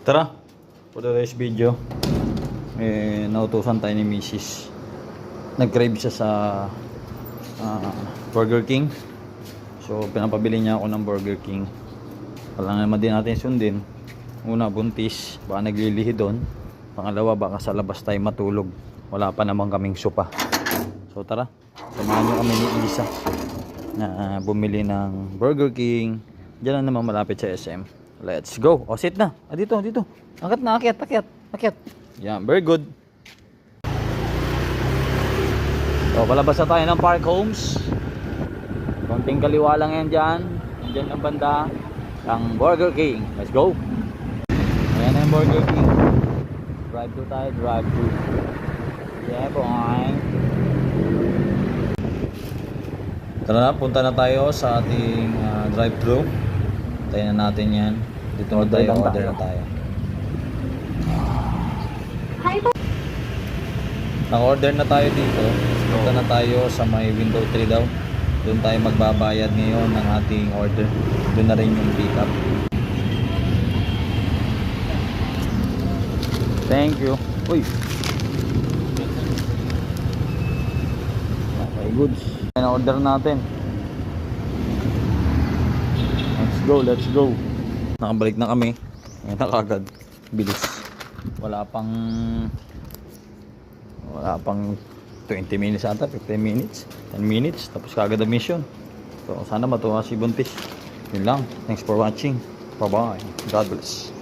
Tara, for today's video, eh, nautusan tayo ni Mrs. Nag-crave siya sa ah, Burger King. So, pinapabili niya ako ng Burger King. Kailangan naman din natin sundin. Una, buntis. Baka naglilihi doon. Pangalawa, baka sa labas tayo matulog. Wala pa naman kaming sopa. So, tara. Samahan niyo kami ni Isa na ah, bumili ng Burger King. Diyan lang naman malapit sa SM. Let's go. O, sit na. Ah, dito, dito. Akyat na, akyat, akyat, akyat. Yan, very good. So, palabas na tayo ng Park Homes. Konting kaliwa lang yan dyan. Diyan ang banda. Ang Burger King. Let's go. Ayan na yung Burger King. Drive to tayo, drive to. Yeah, boy. Tara na, punta na tayo sa ating ah, drive-thru. Tayo na natin yan. Dito na tayo, order na tayo. Nang-order na tayo dito. Punta na tayo sa may window 3 daw. Doon tayo magbabayad ngayon ng ating order. Doon na rin yung pick up. Thank you. Uy. Okay, goods. Ayan ang order natin. Let's go, let's go. Nakabalik na kami. Ayan na kagad. Bilis. Wala pang wala pang 20 minutes ata, 15 minutes, 10 minutes, tapos kagad ang mission. So, sana matuwa si Buntis. Yun lang. Thanks for watching. Bye-bye. God bless.